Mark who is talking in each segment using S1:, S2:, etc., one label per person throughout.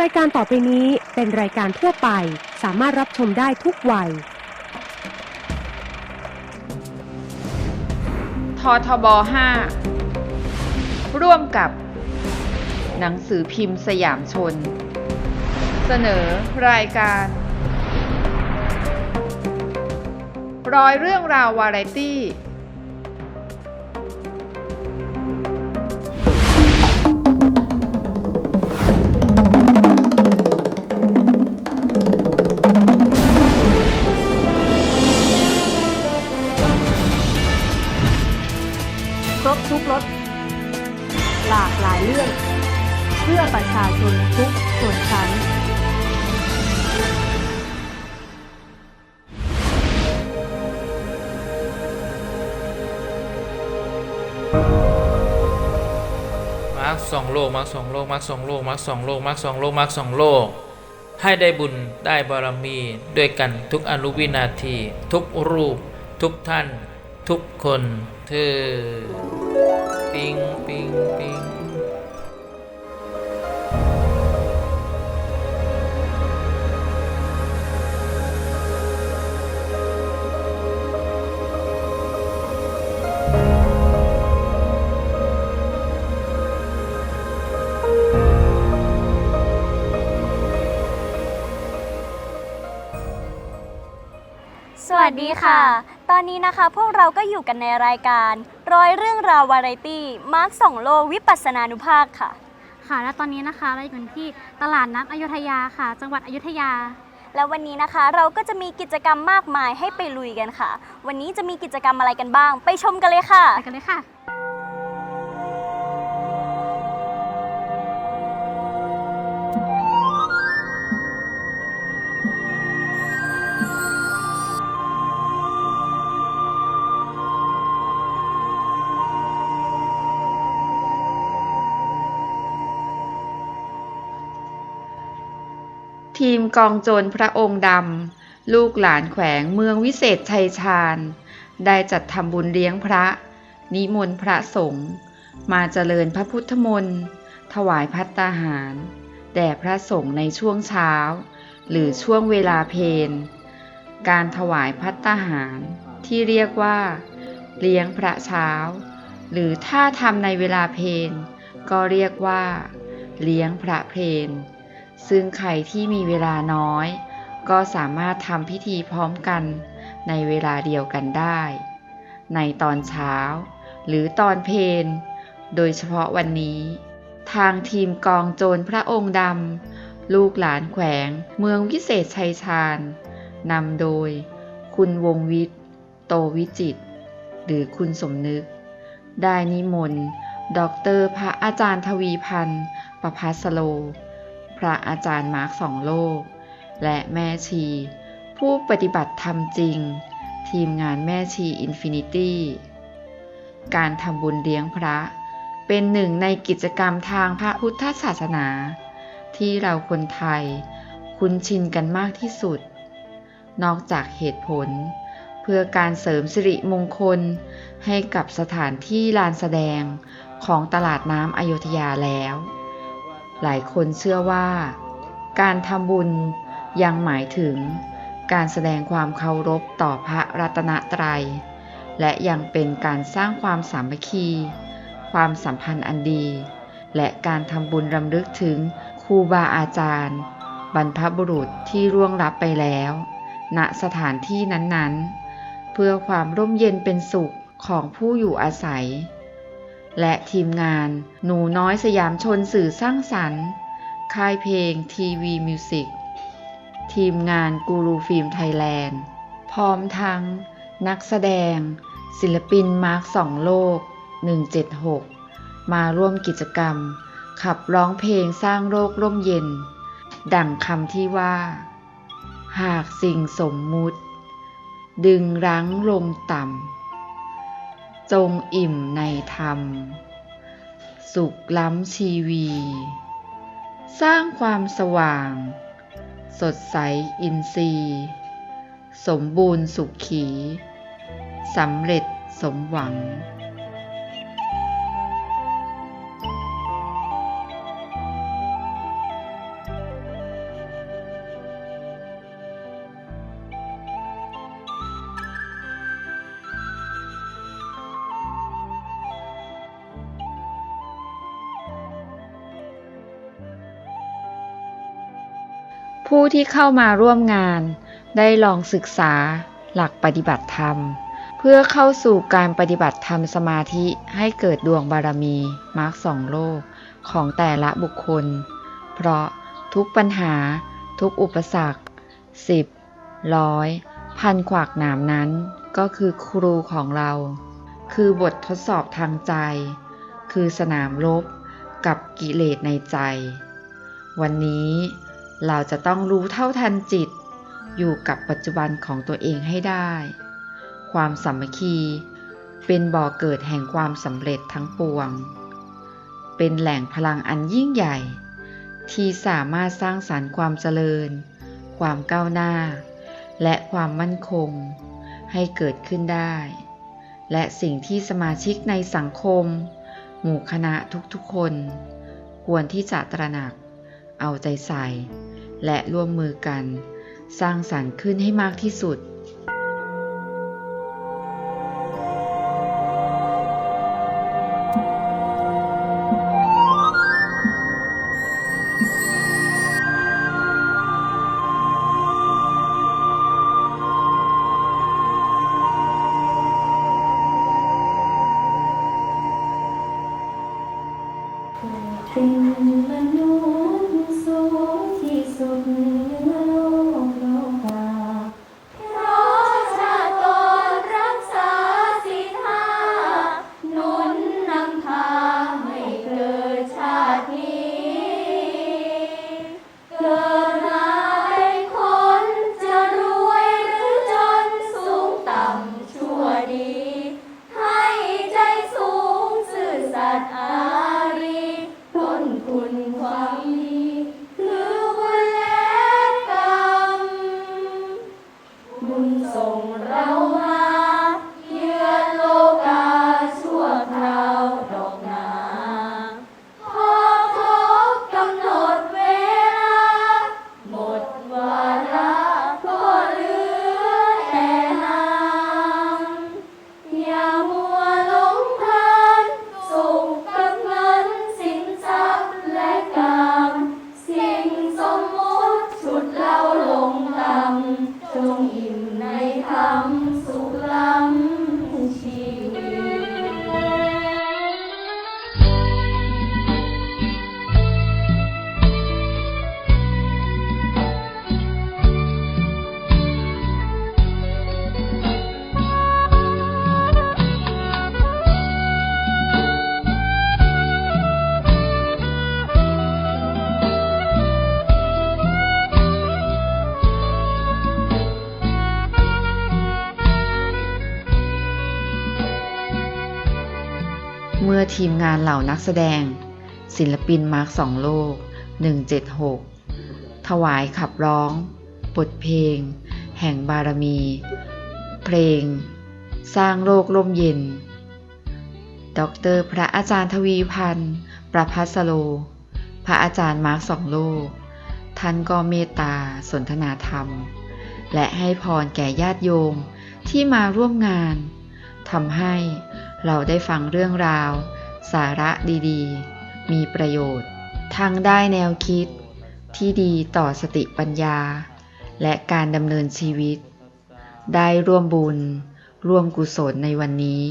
S1: รายการต่อไปนี้เป็นรายการทั่วไป สามารถรับชมได้ทุกวัย
S2: ททบ 5 ร่วมกับ หนังสือพิมพ์สยามชน เสนอรายการ ร้อยเรื่องราววาไรตี้
S3: ชนทุกส่วนชั้น
S4: มาร์คสองโลกมาร์คสองโลกมาร์คสองโลกมาร์คสองโลกมาร์คสองโลกมาร์คสองโลก ให้ได้บุญได้บารมีด้วยกันทุกอนุวินาที ทุกรูป ทุกท่าน ทุกคนเธอ ปิงปิงปิง
S5: สวัสดีค่ะ ตอนนี้นะคะพวกเราก็อยู่กันในรายการ ร้อยเรื่องราววาไรตี้มาร์คสองโลกวิปัสสนานุภาคค่ะ
S6: ค่ะ และตอนนี้นะคะเราอยู่กันที่ตลาดน้ำอยุธยาค่ะ จังหวัดอยุธยา
S5: แล้ววันนี้นะคะเราก็จะมีกิจกรรมมากมายให้ไปลุยกันค่ะ วันนี้จะมีกิจกรรมอะไรกันบ้าง ไปชมกันเลยค่ะ
S6: ไปกันเลยค่ะ
S2: กองโจรพระองค์ดำ ลูกหลานแขวงเมืองวิเศษชัยชาญ ได้จัดทำบุญเลี้ยงพระ นิมนต์พระสงฆ์มาเจริญพระพุทธมนต์ ถวายพัตตาหาร แด่พระสงฆ์ในช่วงเช้า หรือช่วงเวลาเพลการถวายพัตตาหารที่เรียกว่า เลี้ยงพระเช้า หรือถ้าทำในเวลาเพลก็เรียกว่า เลี้ยงพระเพล ซึ่งใครที่มีเวลาน้อย ก็สามารถทำพิธีพร้อมกันในเวลาเดียวกันได้ ในตอนเช้า หรือตอนเพลโดยเฉพาะวันนี้ ทางทีมกองโจรพระองค์ดำลูกหลานแขวง เมืองวิเศษชัยชาญนำโดย คุณวงวิทย์ โตวิจิต หรือคุณสมนึก ได้นิมนต์ด็อกเตอร์พระอาจารย์ทวีพันธ์ประพัสโล พระอาจารย์มาร์คสองโลก และแม่ชี ผู้ปฏิบัติธรรมจริง ทีมงานแม่ชีอินฟินิตี้ การทำบุญเลี้ยงพระ เป็นหนึ่งในกิจกรรมทางพระพุทธศาสนา ที่เราคนไทยคุ้นชินกันมากที่สุด นอกจากเหตุผล เพื่อการเสริมสิริมงคลให้กับสถานที่ลานแสดงของตลาดน้ำอโยธยาแล้ว หลายคนเชื่อว่า การทำบุญยังหมายถึงการแสดงความเคารพต่อพระรัตนตรัย และยังเป็นการสร้างความสามัคคี ความสัมพันธ์อันดี และการทำบุญรำลึกถึงครูบาอาจารย์ บรรพบุรุษที่ร่วงลับไปแล้ว ณสถานที่นั้นๆ เพื่อความร่มเย็นเป็นสุขของผู้อยู่อาศัย และทีมงานหนูน้อยสยามชนสื่อสร้างสรรค์ ค่ายเพลงทีวีมิวสิกทีมงานกูรูฟิล์มไทยแลนด์ พร้อมทั้ง นักแสดง ศิลปินมาร์คสองโลก 176 มาร่วมกิจกรรม ขับร้องเพลงสร้างโลกร่มเย็น ดังคำที่ว่า หากสิ่งสมมุติ ดึงรั้งลงต่ำ จงอิ่มในธรรม สุขล้ำชีวี สร้างความสว่าง สดใสอินทรีย์ สมบูรณ์สุขขี สำเร็จสมหวัง ผู้ที่เข้ามาร่วมงาน ได้ลองศึกษาหลักปฏิบัติธรรม เพื่อเข้าสู่การปฏิบัติธรรมสมาธิให้เกิดดวงบารมีมาร์กสองโลกของแต่ละบุคคล เพราะทุกปัญหาทุกอุปสรรคสิบร้อยพันขวากหนามนั้นก็คือครูของเรา คือบททดสอบทางใจ คือสนามรบกับกิเลสในใจ วันนี้ เราจะต้องรู้เท่าทันจิต อยู่กับปัจจุบันของตัวเองให้ได้ ความสามัคคี เป็นบ่อเกิดแห่งความสำเร็จทั้งปวง เป็นแหล่งพลังอันยิ่งใหญ่ ที่สามารถสร้างสารรค์ความเจริญ ความก้าวหน้า และความมั่นคง ให้เกิดขึ้นได้ และสิ่งที่สมาชิกในสังคม หมู่คณะทุกๆคน ควรที่จะตระหนักเอาใจใส่ และร่วมมือกัน สร้างสรรค์ขึ้นให้มากที่สุด
S7: ทีมงานเหล่านักแสดง
S2: ศิลปินมาร์คสองโลก 176 ถวายขับร้อง บทเพลง แห่งบารมี เพลง สร้างโลกร่มเย็นดอกเตอรพระอาจารย์ทวีพันธ์ ประพัสโล พระอาจารย์มาร์คสองโลก ท่านก็เมตตาสนทนาธรรม และให้พรแก่ญาติโยมที่มาร่วมงานทำให้เราได้ฟังเรื่องราว สาระดีๆ มีประโยชน์ ทั้งได้แนวคิดที่ดีต่อสติปัญญา และการดำเนินชีวิต ได้ร่วมบุญ ร่วมกุศลในวันนี้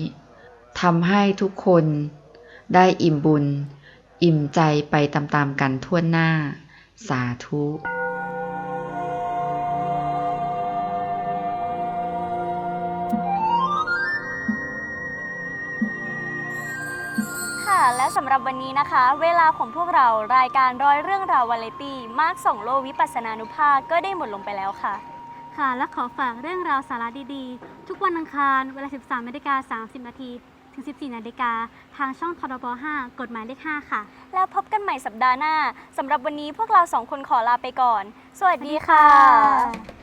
S2: ทำให้ทุกคนได้อิ่มบุญ อิ่มใจไปตามๆกันทั่วหน้า สาธุ
S5: และสำหรับวันนี้นะคะ เวลาของพวกเรารายการร้อยเรื่องราววาไรตี้มาร์กส่งโลวิปัสสนานุภาคก็ได้หมดลงไปแล้วค่ะ
S6: ค่ะ และขอฝากเรื่องราวสาระดีๆ ทุกวันอังคาร เวลา 13นาฬิกา30 นาทีถึง 14 นาฬิกา ทางช่องทรบ5กฎหมายเลข 5 ค่ะ
S5: แล้วพบกันใหม่สัปดาห์หน้าสำหรับวันนี้พวกเราสองคนขอลาไปก่อน สวัสดีค่ะ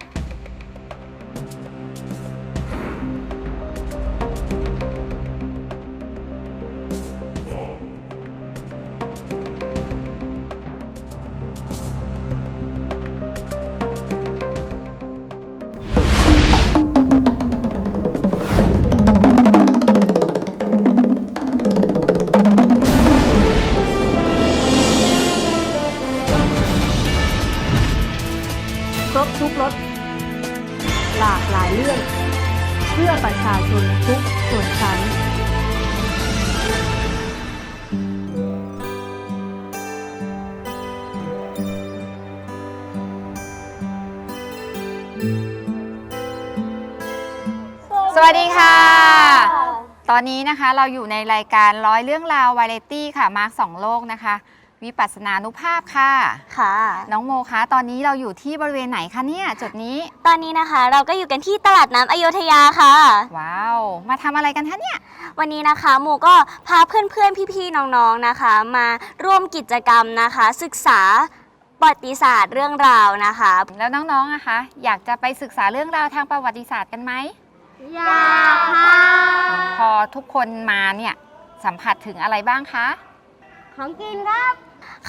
S8: นนี้นะคะเราอยู่ในรายการร้อยเรื่องราววาไรตี้ค่ะมาร์คสองโลกนะคะ วิปัสสนานุภาพค่ะ
S5: ค่ะ
S8: น้องโมคะ ตอนนี้เราอยู่ที่บริเวณไหนคะเนี่ยจุดนี้
S5: ตอนนี้นะคะเราก็อยู่กันที่ตลาดน้ำอโยธยาค่ะ
S8: ว้าว มาทำอะไรกันคะเนี่ย
S5: วันนี้นะคะโมก็พาเพื่อนๆ พี่ๆ น้องๆนะคะ มาร่วมกิจกรรมนะคะ ศึกษาประวัติศาสตร์เรื่องราวนะคะ
S8: แล้วน้องๆอะคะ อยากจะไปศึกษาเรื่องราวทางประวัติศาสตร์กันไหม
S7: อยากค่ะ
S8: พอทุกคนมาเนี่ยสัมผัสถึงอะไรบ้างคะ
S7: ของกินครับ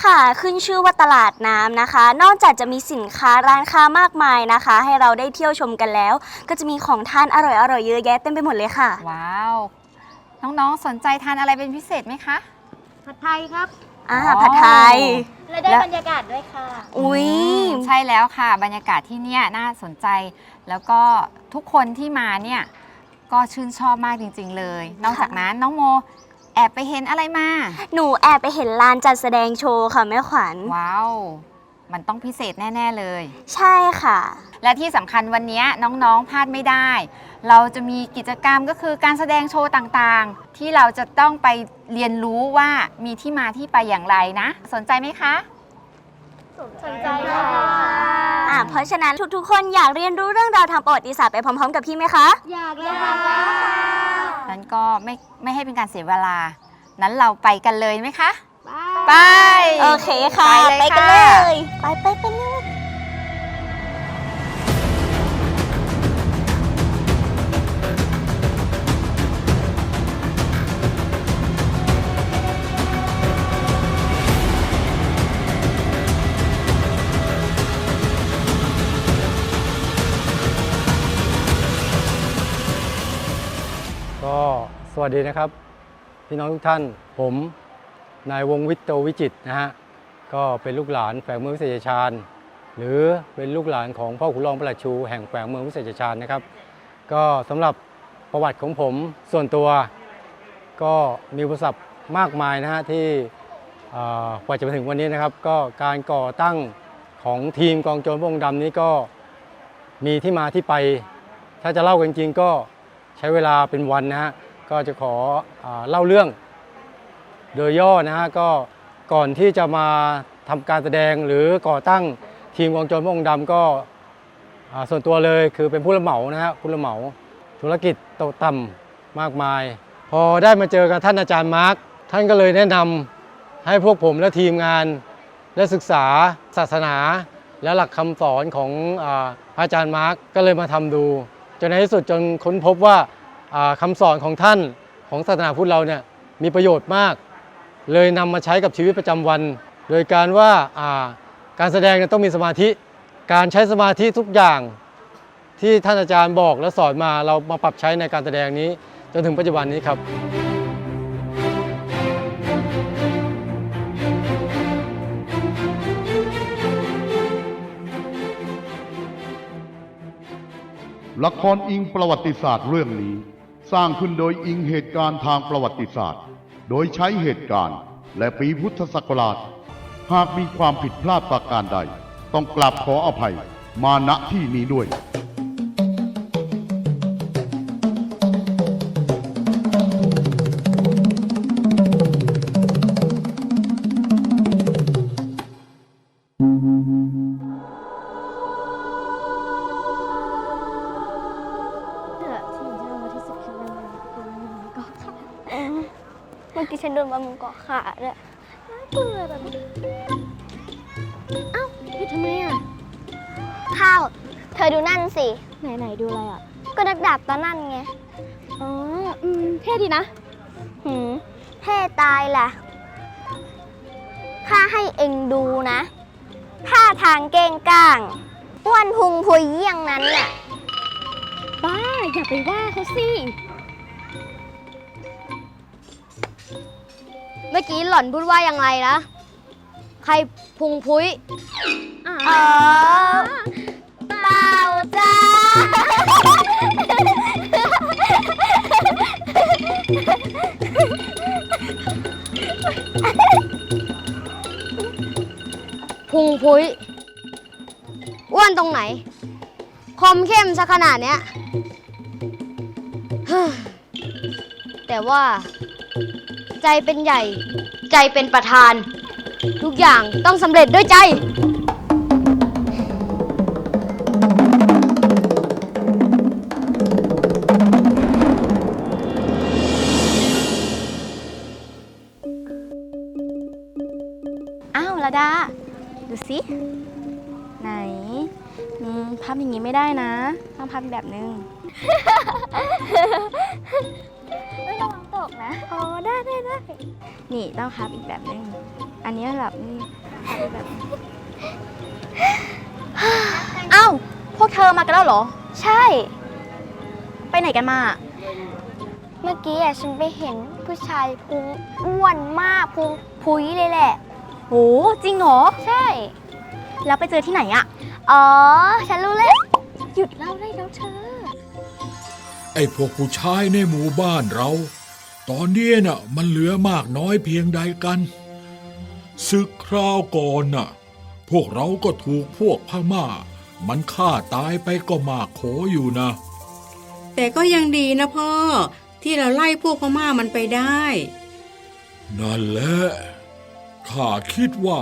S5: ค่ะขึ้นชื่อว่าตลาดน้ำนะคะ นอกจากจะมีสินค้าร้านค้ามากมายนะคะ ให้เราได้เที่ยวชมกันแล้ว ก็จะมีของทานอร่อยๆเยอะแยะเต็มไปหมดเลยค่ะ
S8: ว้าว น้องๆสนใจทานอะไรเป็นพิเศษไหมคะ
S7: ผัดไทยครับ
S5: อ่า
S8: อ๋อ
S5: ผัดไทย
S7: และได้
S8: แล้ว
S7: บรรยากาศด้วยค่ะ
S5: อุ้ย
S8: มใช่แล้วค่ะ บรรยากาศที่เนี่ยน่าสนใจ แล้วก็ทุกคนที่มาเนี่ยก็ชื่นชอบมากจริง ๆ เลย นอกจากนั้นน้องโมแอบไปเห็นอะไรมา
S5: หนูแอบไปเห็นลานจัดแสดงโชว์ค่ะแม่ขวัญ
S8: ว้าว มันต้องพิเศษแน่ ๆ เลย
S5: ใช่ค่ะ
S8: และที่สำคัญวันนี้น้องๆพลาดไม่ได้ เราจะมีกิจกรรมก็คือการแสดงโชว์ต่างๆ ที่เราจะต้องไปเรียนรู้ว่ามีที่มาที่ไปอย่างไรนะ สนใจไหมคะ
S7: สนใจค่ะ
S5: อ่าเพราะฉะนั้นทุกๆ คนอยากเรียนรู้เรื่องราวทางประวัติศาสตร์ไปพร้อมๆ กับพี่ไหมคะ
S7: อยากเลยค่ะ
S8: นั้นก็ไม่ไม่ให้เป็นการเสียเวลา นั้นเราไปกันเลยไหมคะ ไป
S5: โอเคค่ะ
S8: ไปเลย
S5: กันเล
S8: ค่ะ
S5: ย ไปไปไปเลย
S9: ก็สวัสดีนะครับ พี่น้องทุกท่านผม นายวงวิทโตวิจิตนะฮะก็เป็นลูกหลานแฝงเมืองวิเศษชัยชาญ หรือเป็นลูกหลานของพ่อขุนรองประหลัดชู แห่งแฝงเมืองวิเศษชัยชาญนะครับ ก็สำหรับประวัติของผมส่วนตัวก็มีอุปสรรคมากมายนะฮะที่กว่าจะมาถึงวันนี้นะครับ ก็การก่อตั้งของทีมกองโจรพระองค์ดำนี้ก็มีที่มาที่ไป ถ้าจะเล่ากันจริงก็ใช้เวลาเป็นวันนะฮะก็จะขออเล่าเรื่อง โดยย่อนะฮะก็ก่อนที่จะมาทำการแสดงหรือก่อตั้งทีมกองโจรพระองค์ดำก็ส่วนตัวเลยคือเป็นผู้รับเหมานะฮะผู้รับเหมา ธุรกิจตกต่ำมากมาย พอได้มาเจอกับท่านอาจารย์มาร์คท่านก็เลยแนะนำให้พวกผมและทีมงานได้ศึกษาศาสนา และหลักคำสอนของอาจารย์มาร์คก็เลยมาทำดูจนในที่สุดจนค้นพบว่าอ่าคำสอนของท่านของศาสนาพุทธเราเนี่ยมีประโยชน์มาก เลยนำมาใช้กับชีวิตประจำวัน โดยการว่าการแสดงต้องมีสมาธิ การใช้สมาธิทุกอย่างที่ท่านอาจารย์บอกและสอนมาเรามาปรับใช้ในการแสดงนี้จนถึงปัจจุบันนี้ครับ
S10: ละครอิงประวัติศาสตร์เรื่องนี้ สร้างขึ้นโดยอิงเหตุการณ์ทางประวัติศาสตร์ โดยใช้เหตุการณ์และปีพุทธศักราช หากมีความผิดพลาดประการใด ต้องกราบขออภัยมาณที่นี้ด้วย
S7: เธอดูนั่นสิ
S6: ไหนไหนๆดูอะไรอะ
S7: ก็นักดาบตานั่นไง
S6: อ๋ออืมเท่ดีนะ
S7: หืมเท่ตายแหละข้าให้เองดูนะท่าทางเก้งก้างอ้วนพุงพุยเยี่ยงนั้นน่ะ
S6: บ้า อย่าไปว่าเขาสิ
S7: เมื่อกี้หล่อนพูดว่าอย่างไรนะ ใครพุงพุย
S6: อ่า
S7: อ๋อ เปล่าจ้า พุงพุ้ยอ้วนตรงไหนคมเข้มซะขนาดเนี้ย แต่ว่า ใจเป็นใหญ่ ใจเป็นประธาน ทุกอย่างต้องสำเร็จด้วยใจ
S5: ดา ดูสิไหนอืมพับอย่างนี้ไม่ได้นะ ต้องพับแบบนึงไม่ระวังตกนะ อ๋อ ได้ได้ได้ นี่ต้องพับอีกแบบนึง อันนี้แบบนี้พับอีกแบบนึงเอ้า พวกเธอมากันแล้วเหรอ ใช่ ไปไหนกันมา
S7: เมื่อกี้อะฉันไปเห็นผู้ชายพุงอ้วนมากพุงพุยเลยแหละ
S5: โหจริงเหรอ
S7: ใช่
S5: แล้วไปเจอที่ไหนอะ
S7: อ๋อ ฉันรู้แล้ว หยุดเล่าได้แล้วเธอ
S11: ไอ้พวกผู้ชายในหมู่บ้านเรา ตอนนี้น่ะมันเหลือมากน้อยเพียงใดกันศึกคราวก่อนน่ะ พวกเราก็ถูกพวกพม่า มันฆ่าตายไปก็มากโขอยู่นะ
S12: แต่ก็ยังดีนะพ่อ ที่เราไล่พวกพม่ามันไปได้
S11: นั่นแหละ ข้าคิดว่า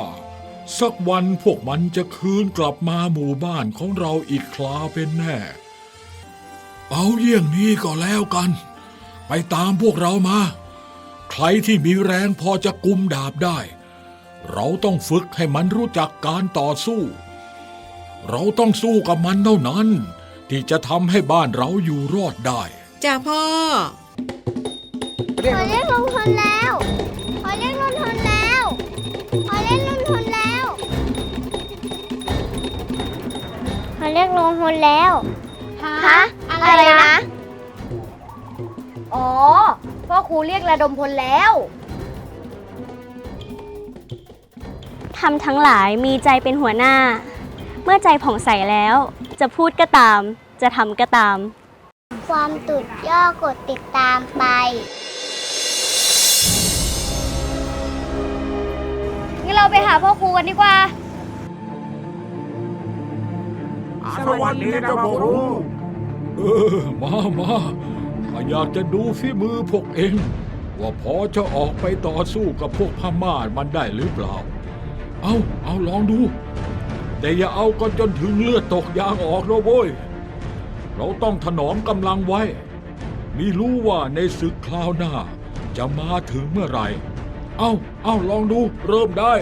S11: สักวันพวกมันจะคืนกลับมาหมู่บ้านของเราอีกคลาเป็นแน่ เอาเยี่ยงนี้ก็แล้วกัน ไปตามพวกเรามา ใครที่มีแรงพอจะกุมดาบได้ เราต้องฝึกให้มันรู้จักการต่อสู้ เราต้องสู้กับมันเท่านั้น ที่จะทำให้บ้านเราอยู่รอดได้
S12: จ้าพ่อ
S7: ขอเรียกลงทุนแล้วขอ เรียกลงทุนแล้ว ฮะอะไรนะ อ๋อพ่อครูเรียกระดมพลแล้ว
S5: ทำทั้งหลายมีใจเป็นหัวหน้า เมื่อใจผ่องใสแล้ว จะพูดก็ตาม จะทำก็ตาม
S7: ความตุดย่อกดติดตามไป งั้นเราไปหาพ่อครูกันดีกว่า
S11: สวัสดีนะพ่อครูเออมามาข้าอยากจะดูฝีมือพวกเอง ว่าพอจะออกไปต่อสู้กับพวกพม่ามันได้หรือเปล่า เอาเอาลองดู แต่อย่าเอากันจนถึงเลือดตกยางออกนะเว้ย เราต้องถนอมกำลังไว้ มีรู้ว่าในศึกคราวหน้า จะมาถึงเมื่อไหร่ เอาเอาลองดูเริ่มได้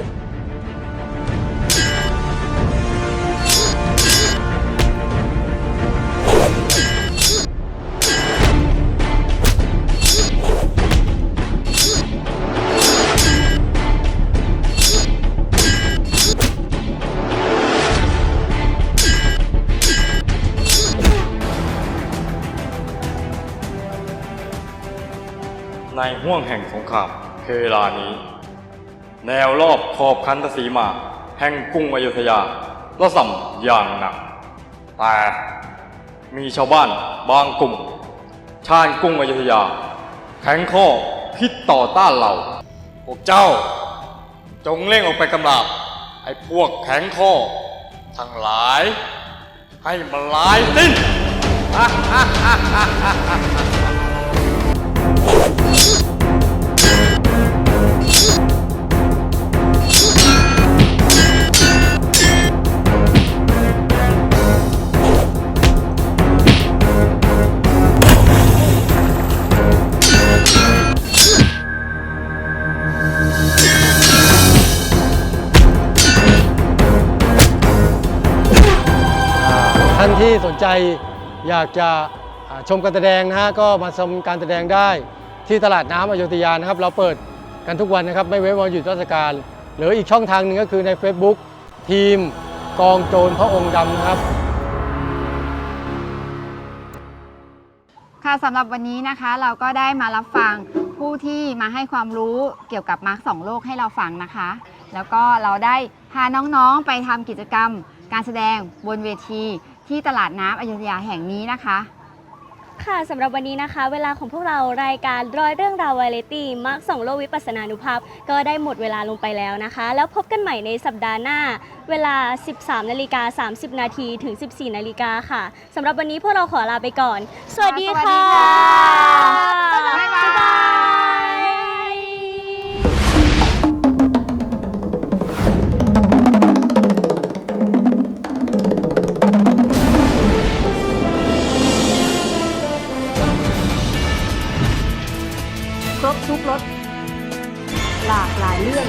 S13: ห่วงแห่งสงครามเพลานี้ แนวรอบขอบคันธสีมา แห่งกรุงอยุธยาระส่ำอย่างหนัก แต่มีชาวบ้านบางกลุ่ม ชาญกรุงอยุธยา แข็งข้อพิษต่อต้านเราพวกเจ้า จงเร่งออกไปกำราบไอ้พวกแข็งข้อ ทั้งหลาย ให้มันลายสิ้น
S9: ใจอยากจะชมการแสดงนะฮะก็มาชมการแสดงได้ที่ตลาดน้ำอโยธยานะครับ เราเปิดกันทุกวันนะครับ ไม่เว้นวันหยุดราชการ หรืออีกช่องทางหนึ่งก็คือใน Facebook ทีมกองโจรพระองค์ดำนะครับ
S8: ค่ะสำหรับวันนี้นะคะเราก็ได้มารับฟังผู้ที่มาให้ความรู้เกี่ยวกับมาร์กสองโลกให้เราฟังนะคะ แล้วก็เราได้พาน้องๆไปทำกิจกรรม การแสดงบนเวที ที่ตลาดน้ำอยุธยาแห่งนี้นะคะ
S5: ค่ะสำหรับวันนี้นะคะ เวลาของพวกเรารายการร้อยเรื่องราววาไรตี้มักส่งโลกวิปัสสนานุภาพ ก็ได้หมดเวลาลงไปแล้วนะคะ แล้วพบกันใหม่ในสัปดาห์หน้า เวลา 13นาฬิกา30 นาทีถึง 14นาฬิกาค่ะสำหรับวันนี้พวกเราขอลาไปก่อน สวัสดีค่ะบ๊ายบาย
S3: หลากหลายเรื่อง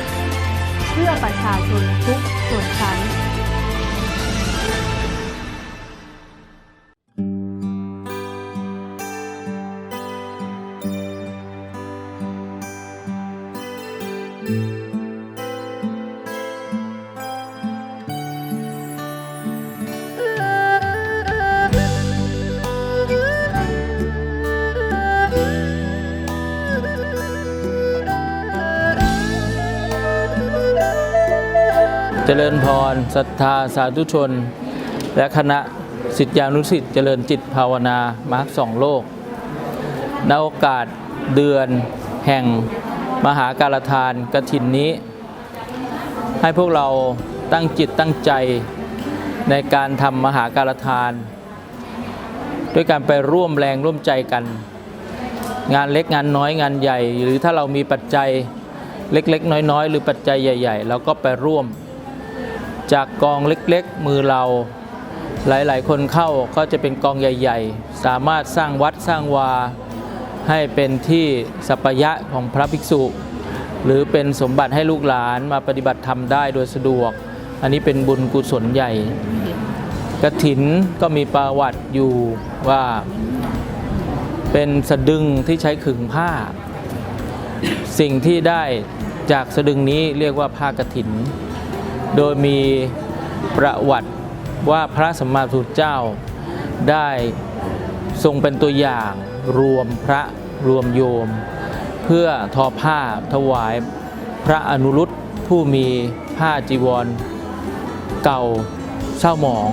S3: เพื่อประชาชนทุก
S4: ริญพรศรัทธาสาธุชน และคณะสิทธิานุสิทธิ์เจริญจิตภาวนามาร์คสองโลกณโอกาสเดือนแห่งมหาการทานกฐินนี้ ให้พวกเราตั้งจิตตั้งใจในการทำมหาการทาน ด้วยการไปร่วมแรงร่วมใจกัน งานเล็กงานน้อยงานใหญ่ หรือถ้าเรามีปัจจัยเล็กๆ น้อยๆ หรือปัจจัยใหญ่ ๆ เราก็ไปร่วม จากกองเล็กๆมือเรา หลายๆ คนเข้าก็จะเป็นกองใหญ่ ๆ สามารถสร้างวัดสร้างวา ให้เป็นที่สัปยะของพระภิกษุ หรือเป็นสมบัติให้ลูกหลานมาปฏิบัติธรรมได้โดยสะดวก อันนี้เป็นบุญกุศลใหญ่กระถินก็มีประวัติอยู่ว่าเป็นสะดึงที่ใช้ขึงผ้า สิ่งที่ได้จากสะดึงนี้เรียกว่าผ้ากฐิน โดยมีประวัติว่าพระสัมมาสัมพุทธเจ้าได้ทรงเป็นตัวอย่างรวมพระรวมโยม เพื่อทอผ้าถวายพระอนุรุตผู้มีผ้าจีวร เก่าเศร้าหมอง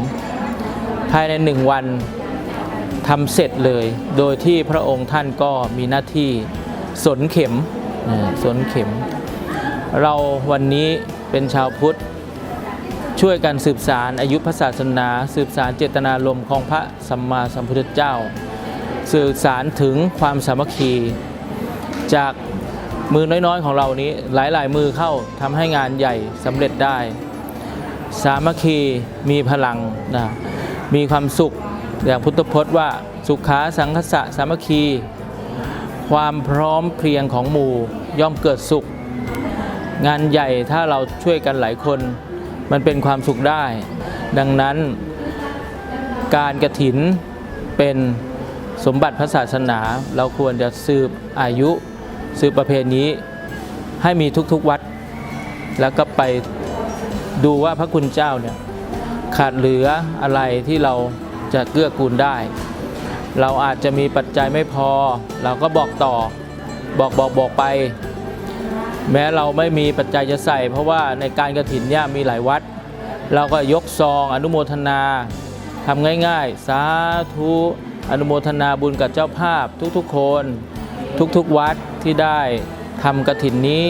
S4: ภายในหนึ่งวันทำเสร็จเลย โดยที่พระองค์ท่านก็มีหน้าที่สนเข็มสนเข็ม เราวันนี้เป็นชาวพุทธ ช่วยกันสืบสารอายุพระศาสนา สืบสารเจตนารมณ์ของพระสัมมาสัมพุทธเจ้า สื่อสารถึงความสามัคคี จากมือน้อยๆของเรานี้หลายๆมือเข้าทำให้งานใหญ่สำเร็จได้ สามัคคีมีพลังนะมีความสุขอย่างพุทธพจน์ว่าสุขาสังคสะสามัคคี ความพร้อมเพรียงของหมู่ย่อมเกิดสุข งานใหญ่ถ้าเราช่วยกันหลายคน มันเป็นความสุขได้ ดังนั้นการกระถินเป็นสมบัติพระศาสนา เราควรจะสืบอายุสืบประเพณีให้มีทุกๆวัด แล้วก็ไปดูว่าพระคุณเจ้าเนี่ยขาดเหลืออะไรที่เราจะเกื้อกูลได้ เราอาจจะมีปัจจัยไม่พอ เราก็บอกต่อบอกบอกบอกไป แม้เราไม่มีปัจจัยจะใส่ เพราะว่าในการกระถินเนี่ยมีหลายวัด เราก็ยกซองอนุโมทนาทำง่ายๆ สาธุอนุโมทนาบุญกับเจ้าภาพทุกๆคน ทุกๆวัดที่ได้ทำกระถินนี้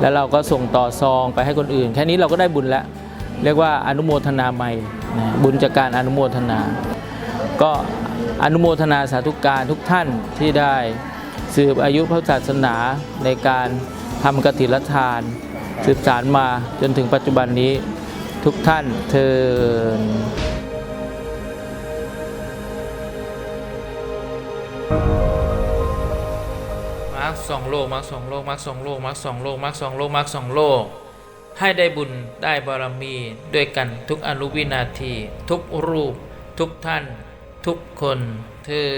S4: แล้วเราก็ส่งต่อซองไปให้คนอื่น แค่นี้เราก็ได้บุญแล้ว เรียกว่าอนุโมทนาใหม่บุญจากการอนุโมทนา ก็อนุโมทนาสาธุการทุกท่านที่ได้สืบอายุพระศาสนาในการ ทำกฐินทาน สืบสารมาจนถึงปัจจุบันนี้ทุกท่านเทินรคสองโลกมาร์คสองโลกมาร์คสองโลกมาร์คสองโลกมาร์คสองโลกมาร์คสองโลก ให้ได้บุญได้บารมีด้วยกันทุกอนุวินาที ทุกรูป ทุกท่าน ทุกคนเธอ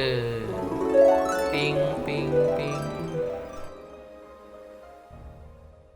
S4: ปิงปิงปิง